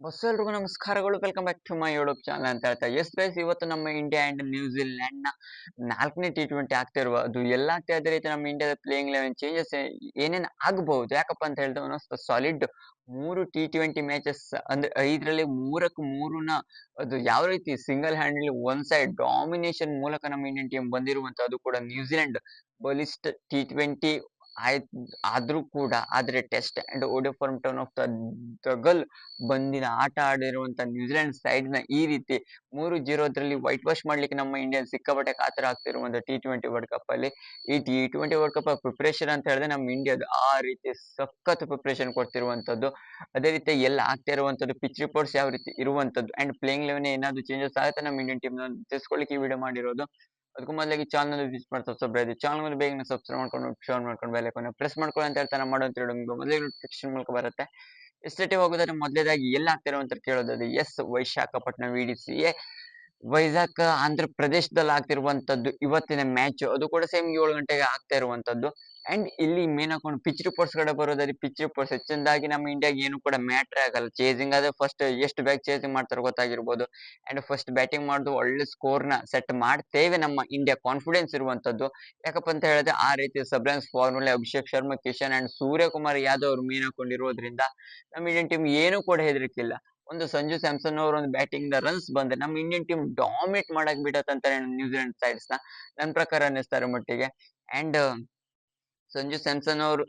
Bus ಎಲ್ರಿಗೂ ನಮಸ್ಕಾರಗಳು. Welcome back to my YouTube channel ಅಂತ ಹೇಳ್ತಾ. ಎಸ್ ಗೈಸ್ ಇವತ್ತು ನಮ್ಮ ಇಂಡಿಯಾ ಅಂಡ್ ನ್ಯೂಜಿಲೆಂಡ್ ನಾಲ್ಕನೇ ಟಿ ಟ್ವೆಂಟಿ ಆಗ್ತಿರುವ ಅದು ಎಲ್ಲ ಆಗ್ತಾ ಇದ್ರೆ ರೀತಿ ನಮ್ಮ ಇಂಡಿಯಾದ ಪ್ಲೇಯಿಂಗ್ ಲೆವೆನ್ ಚೇಂಜಸ್ ಏನೇನು ಆಗಬಹುದು? ಯಾಕಪ್ಪ ಅಂತ ಹೇಳಿದ್ರೆ ಸಾಲಿಡ್ ಮೂರು ಟಿ ಟ್ವೆಂಟಿ ಮ್ಯಾಚಸ್ ಅಂದ್ರೆ ಐದರಲ್ಲಿ ಮೂರಕ್ಕೆ ಮೂರುನ ಅದು ಯಾವ ರೀತಿ single handedly one side domination ಮೂಲಕ ನಮ್ಮ ಇಂಡಿಯನ್ ಟೀಮ್ ಬಂದಿರುವಂತ ಅದು ಕೂಡ ನ್ಯೂಜಿಲೆಂಡ್ ಬಲಿಷ್ಠ ಟಿ ಟ್ವೆಂಟಿ ಆಯ್ತ್, ಆದ್ರೂ ಕೂಡ, ಆದ್ರೆ test and ODI form turn of the ದಗಲ್ ಬಂದಿನ ಆಟ ಆಡಿರುವಂತ ನ್ಯೂಜಿಲೆಂಡ್ ಸೈಡ್ನ ಈ ರೀತಿ ಮೂರು ಜೀರೋದ್ರಲ್ಲಿ ವೈಟ್ ವಾಶ್ ಮಾಡ್ಲಿಕ್ಕೆ ನಮ್ಮ ಇಂಡಿಯನ್ ಸಿಕ್ಕಾಪಟ್ಟೆ ಕಾತರ ಆಗ್ತಿರುವಂತ ಟಿ ಟ್ವೆಂಟಿ ವರ್ಲ್ಡ್ ಕಪ್ ಅಲ್ಲಿ. ಈ T twenty world cup preparation ಅಂತ ಹೇಳಿದ್ರೆ ನಮ್ಮ ಇಂಡಿಯಾದ ಆ ರೀತಿ ಸಖತ್ ಪ್ರಿಪರೇಷನ್ ಕೊಡ್ತಿರುವಂತದ್ದು. ಅದೇ ರೀತಿ ಎಲ್ಲ ಆಗ್ತಾ ಇರುವಂತದ್ದು ಪಿಚ್ ರಿಪೋರ್ಟ್ಸ್ ಯಾವ ರೀತಿ ಇರುವಂತದ್ದು ಅಂಡ್ ಪ್ಲೇಯಿಂಗ್ ಲೆವೆನ್ ಏನಾದ್ರು ಚೇಂಜಸ್ ಆಗುತ್ತೆ ನಮ್ಮ ಇಂಡಿಯನ್ ಟೀಮ್ ತಿಳಿಸ್ಕೊಳ್ಳಿಕ್ಕೆ ಈ ವಿಡಿಯೋ ಮಾಡಿರೋದು. ಅದಕ್ಕೂ ಮೊದಲಾಗಿ ಚಾನಲ್ ವಿಸಿಟ್ ಮಾಡಿ ಸಬ್ಸ್ಕ್ರೈಬ್ ಆಯ್ತು ಚಾನಲ್ ಬೇಗ ಸಬ್ಸ್ಕ್ರೈಬ್ ಮಾಡ್ಕೊಂಡು ಶೇರ್ ಮಾಡ್ಕೊಂಡು ಬೆಲೆ ಪ್ರೆಸ್ ಮಾಡ್ಕೊಳ್ಳಿ ಅಂತ ಹೇಳ್ತಾರೆ ಮಾಡೋ ಅಂತ ಮಾಡೋಂತ ಮೊದಲೇ ನೋಟಿಫಿಕೇಶನ್ ಮೂಲಕ ಬರುತ್ತೆ. ಎಸ್ಟೇಟಿಗೆ ಹೋಗೋದಾದ್ರೆ ಮೊದಲೇದಾಗಿ ಎಲ್ಲ ಆಗ್ತಿರೋ ಅಂತ ಕೇಳೋದಾದ್ರೆ yes Visakhapatnam V D C A Vizag Andhra ಪ್ರದೇಶದಲ್ಲಿ ಆಗ್ತಿರುವಂತದ್ದು ಇವತ್ತಿನ ಮ್ಯಾಚ್ ಅದು ಕೂಡ ಸೇಮ್ ಏಳು ಗಂಟೆಗೆ ಆಗ್ತಾ ಇರುವಂತದ್ದು ಅಂಡ್ ಇಲ್ಲಿ ಮೇನ್ ಹಾಕೊಂಡು ಪಿಚ್ ರಿಪೋರ್ಟ್ಸ್ ಕಡೆ ಬರೋದಾದ್ರೆ ಪಿಚ್ ರಿಪೋರ್ಟ್ಸ್ ಹೆಚ್ಚಿನದಾಗಿ ನಮ್ಮ ಇಂಡಿಯಾಗೆ ಏನು ಕೂಡ ಮ್ಯಾಟ್ರ್ ಆಗಲ್ಲ. ಚೇಸಿಂಗ್ ಆದ್ರೆ ಫಸ್ಟ್ ಎಷ್ಟು ಬ್ಯಾಗ್ ಚೇಸಿಂಗ್ ಮಾಡ್ತಾರೆ ಗೊತ್ತಾಗಿರ್ಬೋದು. ಅಂಡ್ ಫಸ್ಟ್ ಬ್ಯಾಟಿಂಗ್ ಮಾಡೋದು ಒಳ್ಳೆ ಸ್ಕೋರ್ನ ಸೆಟ್ ಮಾಡ್ತೇವೆ ನಮ್ಮ ಇಂಡಿಯಾ ಕಾನ್ಫಿಡೆನ್ಸ್ ಇರುವಂತದ್ದು ಯಾಕಪ್ಪ ಅಂತ ಹೇಳಿದ್ರೆ ಆ ರೀತಿ ಸಬ್ಲೆನ್ಸ್ ಫಾರ್ಮುಲೆ ಅಭಿಷೇಕ್ ಶರ್ಮಾ ಕಿಶನ್ ಅಂಡ್ ಸೂರ್ಯಕುಮಾರ್ ಯಾದವ್ ಅವರು ಮೀನ್ ಹಾಕೊಂಡಿರೋದ್ರಿಂದ ನಮ್ಮ ಇಂಡಿಯನ್ ಟೀಮ್ ಏನು ಕೂಡ ಹೆದರಿಕಿಲ್ಲ ಒಂದು ಸಂಜು ಸ್ಯಾಮ್ಸನ್ ಅವರು ಒಂದು ಬ್ಯಾಟಿಂಗ್ನ ರನ್ಸ್ ಬಂದ್ರೆ ನಮ್ಮ ಇಂಡಿಯನ್ ಟೀಮ್ ಡಾಮಿನೇಟ್ ಮಾಡಕ್ ಬಿಡತ್ತಂತಾರೆ ನ್ಯೂಜಿಲೆಂಡ್ ಸೈಡ್ಸ್ನ. ನನ್ನ ಪ್ರಕಾರ ಅನ್ನಿಸ್ತಾರೆ ಮಟ್ಟಿಗೆ. ಅಂಡ್ ಸಂಜು ಸ್ಯಾಮ್ಸನ್ ಅವರು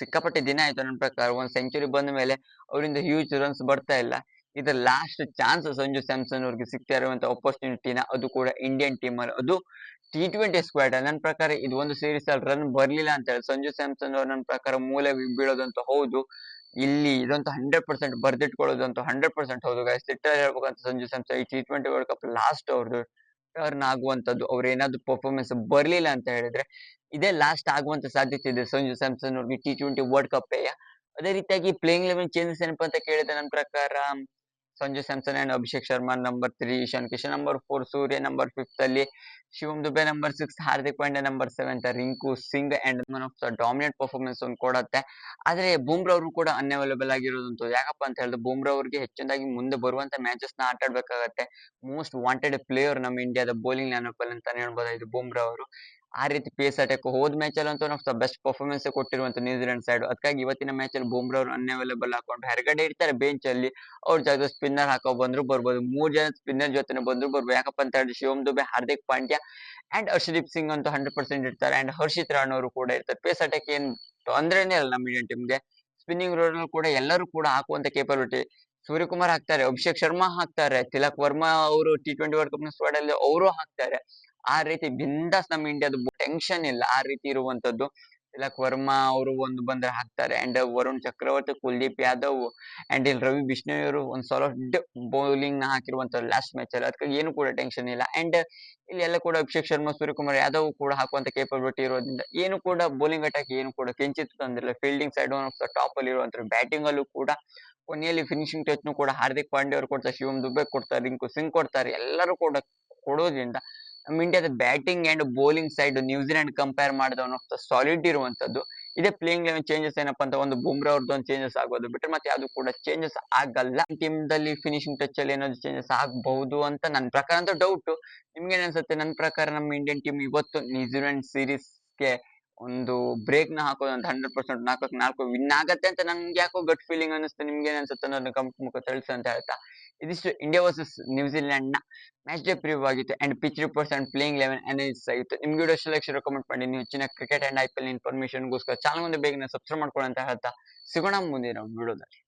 ಸಿಕ್ಕಾಪಟ್ಟೆ ದಿನ ಆಯ್ತು ನನ್ನ ಪ್ರಕಾರ. ಒಂದ್ ಸೆಂಚುರಿ ಬಂದ ಮೇಲೆ ಅವರಿಂದ ಹ್ಯೂಜ್ ರನ್ಸ್ ಬರ್ತಾ ಇಲ್ಲ. ಇದು ಲಾಸ್ಟ್ ಚಾನ್ಸ್ ಸಂಜು ಸ್ಯಾಮ್ಸನ್ ಅವ್ರಿಗೆ ಸಿಗ್ತಾ ಇರುವಂತ ಅಪರ್ಚುನಿಟಿನ ಅದು ಕೂಡ ಇಂಡಿಯನ್ ಟೀಮ್ ಅಲ್ಲಿ. ಅದು ಟಿ ಟ್ವೆಂಟಿ ಸ್ಕ್ವಾಡ್ ನನ್ನ ಪ್ರಕಾರ ಇದು ಒಂದು ಸೀರೀಸ್ ಅಲ್ಲಿ ರನ್ ಬರ್ಲಿಲ್ಲ ಅಂತ ಹೇಳಿ ಸಂಜು ಸ್ಯಾಮ್ಸನ್ ಅವ್ರು ನನ್ನ ಪ್ರಕಾರ ಮೂಲೆ ಬೀಳೋದಂತ ಹೌದು. ಇಲ್ಲಿ ಇದಂತೂ ಹಂಡ್ರೆಡ್ ಪರ್ಸೆಂಟ್ ಬರ್ದಿಟ್ಕೊಳ್ಳೋದಂತೂ ಹಂಡ್ರೆಡ್ ಪರ್ಸೆಂಟ್ ಹೌದು ಗೈಸ್ ಸಿಟ್ಟಾಗಿ ಹೇಳ್ಬೇಕಂತ ಸಂಜು ಸ್ಯಾಮ್ಸನ್ ಈ T twenty world cup last ಅವ್ರದ್ದು ಟರ್ನ್ ಆಗುವಂತದ್ದು ಅವ್ರ ಏನಾದ್ರು ಪರ್ಫಾರ್ಮೆನ್ಸ್ ಬರ್ಲಿಲ್ಲ ಅಂತ ಹೇಳಿದ್ರೆ ಇದೇ ಲಾಸ್ಟ್ ಆಗುವಂತ ಸಾಧ್ಯತೆ ಇದೆ ಸಂಜು ಸ್ಯಾಮ್ಸನ್ ಅವ್ರಿಗೆ ಟಿ ಟ್ವೆಂಟಿ ವರ್ಲ್ಡ್ ಕಪ್ ಅದೇ ರೀತಿಯಾಗಿ ಪ್ಲೇಯಿಂಗ್ ಲೆವೆನ್ ಚೇಂಜಸ್ ಏನಪ್ಪಾ ಅಂತ ಕೇಳಿದ್ರೆ ನನ್ನ ಪ್ರಕಾರ Sanju Samson and Abhishek Sharma number three Ishan Kishan number four Surya number fifth ಅಲ್ಲಿ Shivam Dube number six Hardik Pandya number seven Rinku Singh and one of the dominant performance ಒಂದು ಕೊಡತ್ತೆ. ಆದ್ರೆ ಬೂಮ್ರಾ ಅವರು ಕೂಡ ಅನ್ಅವೈಲೇಬಲ್ ಆಗಿರೋದಂತೂ ಯಾಕಪ್ಪ ಅಂತ ಹೇಳಿದ್ರೆ ಬೂಮ್ರಾ ಅವರಿಗೆ ಹೆಚ್ಚಿನದಾಗಿ ಮುಂದೆ ಬರುವಂತ ಮ್ಯಾಚಸ್ನ ಆಟ ಆಡ್ಬೇಕಾಗತ್ತೆ ಮೋಸ್ಟ್ ವಾಂಟೆಡ್ ಪ್ಲೇಯರ್ ನಮ್ಮ ಇಂಡಿಯಾದ ಬೌಲಿಂಗ್ ಲ್ಯಾನಪ್ ಅಂತಾನೆ ಹೇಳ್ಬೋದಾಗಿದೆ ಬೂಮ್ರಾ ಅವರು. ಆ ರೀತಿ ಪೇಸ್ ಅಟ್ಯಾಕ್ ಹೋದ ಮ್ಯಾಚ್ ಅಲ್ಲಿ ಅಂತೂ ನಾವು ಬೆಸ್ಟ್ ಪರ್ಫಾರ್ಮೆನ್ಸ್ ಕೊಟ್ಟಿರುವಂತ ನ್ಯೂಜಿಲೆಂಡ್ ಸೈಡ್ ಅದಕ್ಕಾಗಿ ಇವತ್ತಿನ ಮ್ಯಾಚ್ ಅಲ್ಲಿ ಬೂಮ್ರಾ ಅವರು ಅನ್ಅವೈಲೇಬಲ್ ಹಾಕೊಂಡು ಹೊರಗಡೆ ಇರ್ತಾರೆ ಬೆಂಚ್ ಅಲ್ಲಿ. ಅವ್ರ ಜಾಗದ ಸ್ಪಿನ್ನರ್ ಹಾಕೋ ಬಂದ್ರು ಬರ್ಬೋದು. ಮೂರ್ ಜನ ಸ್ಪಿನ್ನರ್ ಜೊತೆ ಬಂದ್ರು ಬರ್ಬೋದು. ಯಾಕಪ್ಪ ಅಂತ ಹೇಳಿದ್ರೆ ಶಿವಮ್ ದುಬೆ, ಹಾರ್ದಿಕ್ ಪಾಂಡ್ಯ ಅಂಡ್ ಹರ್ಷದೀಪ್ ಸಿಂಗ್ ಅಂತೂ ಹಂಡ್ರೆಡ್ ಪರ್ಸೆಂಟ್ ಇರ್ತಾರೆ. ಅಂಡ್ ಹರ್ಷಿತ್ ರಾಣ್ ಅವರು ಕೂಡ ಇರ್ತಾರೆ. ಪೇಸ್ ಅಟ್ಯಾಕ್ ಏನ್ ತೊಂದ್ರೆನೇ ಇಲ್ಲ ನಮ್ಮ ಇಂಡಿಯನ್ ಟೀಮ್ಗೆ ಸ್ಪಿನ್ನಿಂಗ್ ರೋಡ್ ಕೂಡ ಎಲ್ಲರೂ ಕೂಡ ಹಾಕುವಂತ ಕೇಪಬಿಲಿಟಿ ಸೂರ್ಯಕುಮಾರ್ ಹಾಕ್ತಾರೆ. ಅಭಿಷೇಕ್ ಶರ್ಮಾ ಹಾಕ್ತಾರೆ. ತಿಲಕ್ ವರ್ಮಾ ಅವರು ಟಿ ಟ್ವೆಂಟಿ ವರ್ಲ್ಡ್ ಕಪ್ನ ಅವರು ಹಾಕ್ತಾರೆ. ಆ ರೀತಿ ಬಿಂದಾಸ್ ನಮ್ಮ ಇಂಡಿಯಾದ ಟೆನ್ಷನ್ ಇಲ್ಲ. ಆ ರೀತಿ ಇರುವಂತದ್ದು ತಿಲಕ್ ವರ್ಮಾ ಅವರು ಒಂದು ಬಂದ್ರೆ ಹಾಕ್ತಾರೆ. ಅಂಡ್ ವರುಣ್ ಚಕ್ರವರ್ತಿ, ಕುಲ್ದೀಪ್ ಯಾದವ್ ಅಂಡ್ ಇಲ್ಲಿ ರವಿ ಬಿಷ್ಣೋಯ್ ಅವರು ಒಂದು ಸಾಲಿಡ್ ಬೌಲಿಂಗ್ನ ಹಾಕಿರುವಂತ ಲಾಸ್ಟ್ ಮ್ಯಾಚ್ ಅಲ್ಲಿ. ಅದಕ್ಕೆ ಏನು ಕೂಡ ಟೆನ್ಷನ್ ಇಲ್ಲ. ಅಂಡ್ ಇಲ್ಲಿ ಎಲ್ಲ ಕೂಡ ಅಭಿಷೇಕ್ ಶರ್ಮಾ, ಸೂರ್ಯಕುಮಾರ್ ಯಾದವ್ ಕೂಡ ಹಾಕುವಂತ ಕೇಪಬಿಲಿಟಿ ಇರೋದ್ರಿಂದ ಏನು ಕೂಡ ಬೌಲಿಂಗ್ ಅಟ್ಯಾಕ್ ಏನು ಕೂಡ ಕಿಂಚಿತ್ ತಂದಿಲ್ಲ. Fielding side one of the top ಅಲ್ಲಿ ಇರುವಂತ ಬ್ಯಾಟಿಂಗ್ ಅಲ್ಲೂ ಕೂಡ ಕೊನೆಯಲ್ಲಿ ಫಿನಿಶಿಂಗ್ ಟಚ್ ಕೂಡ ಹಾರ್ದಿಕ್ ಪಾಂಡ್ಯ ಅವರು ಕೊಡ್ತಾರೆ. ಶಿವಮ್ ದುಬೆ ಕೊಡ್ತಾರೆ, ರಿಂಕು ಸಿಂಗ್ ಕೊಡ್ತಾರೆ. ಎಲ್ಲರೂ ಕೂಡ ಕೊಡೋದ್ರಿಂದ ನಮ್ಮ ಇಂಡಿಯಾದ batting and bowling side New Zealand compare ಮಾಡಿದ ಒನ್ ಸಾಲಿಡ್ ಇರುವಂತದ್ದು ಇದೇ ಪ್ಲೇಯಿಂಗ್ ಲೆವೆನ್ ಚೇಂಜಸ್ ಏನಪ್ಪಾ ಅಂತ ಒಂದು ಬುಮ್ರಾ ಅವ್ರದ್ದು ಒಂದು ಚೇಂಜಸ್ ಆಗೋದು ಬಿಟ್ರೆ ಮತ್ತೆ ಯಾವ್ದು ಕೂಡ ಚೇಂಜಸ್ ಆಗಲ್ಲ. ಟೀಮ್ ದಲ್ಲಿ ಫಿನಿಶಿಂಗ್ ಟಚ್ ಅಲ್ಲಿ ಏನಾದ್ರು ಚೇಂಜಸ್ ಆಗಬಹುದು ಅಂತ ನನ್ನ ಪ್ರಕಾರ ಅಂತ ಡೌಟ್ ನಿಮ್ಗೆ ಅನ್ಸುತ್ತೆ? ನನ್ನ ಪ್ರಕಾರ ನಮ್ಮ ಇಂಡಿಯನ್ ಟೀಮ್ ಇವತ್ತು ನ್ಯೂಜಿಲೆಂಡ್ ಸೀರೀಸ್ಗೆ ಒಂದು ಬ್ರೇಕ್ನ ಹಾಕೋದು ಅಂತ ಹಂಡ್ರೆಡ್ ಪರ್ಸೆಂಟ್ ನಾಲ್ಕು ನಾಲ್ಕು ವಿನ್ ಆಗತ್ತೆ ಅಂತ ನನ್ಗೆ ಯಾಕೋ ಗಟ್ ಫೀಲಿಂಗ್ ಅನಿಸುತ್ತೆ ನಿಮ್ಗೆ ಏನ್ ಅನ್ಸುತ್ತೆ ಅನ್ನೋದನ್ನ ಕಮೆಂಟ್ ಮುಖ ತಿಳಿಸು ಅಂತ ಹೇಳ್ತಾ. ಇದಿಷ್ಟು ಇಂಡಿಯಾ ವರ್ಸಸ್ ನ್ಯೂಜಿಲೆಂಡ್ನ ಮ್ಯಾಚ್ ಡೇ ಪ್ರಿವ್ಯೂ ಆಗಿತ್ತು. And pitch reports and playing eleven analysis ಆಗಿತ್ತು. ನಿಮ್ಗೆ ವಿಡಿಯೋ ಲಕ್ಷ ರೆಕಮೆಂಡ್ ಮಾಡಿ. ನೀವು ಹೆಚ್ಚಿನ cricket and I P L ಇನ್ಫಾರ್ಮೇಶನ್ಗೋಸ್ಕರ channel ಮುಂದೆ ಬೇಗನೆ ಸಬ್ಸ್ಕ್ರೈಬ್ ಮಾಡ್ಕೊಳ್ಳಿ ಅಂತ ಹೇಳ್ತಾ ಸಿಗೋಣ ಮುಂದಿನ ವಿಡಿಯೋದಲ್ಲಿ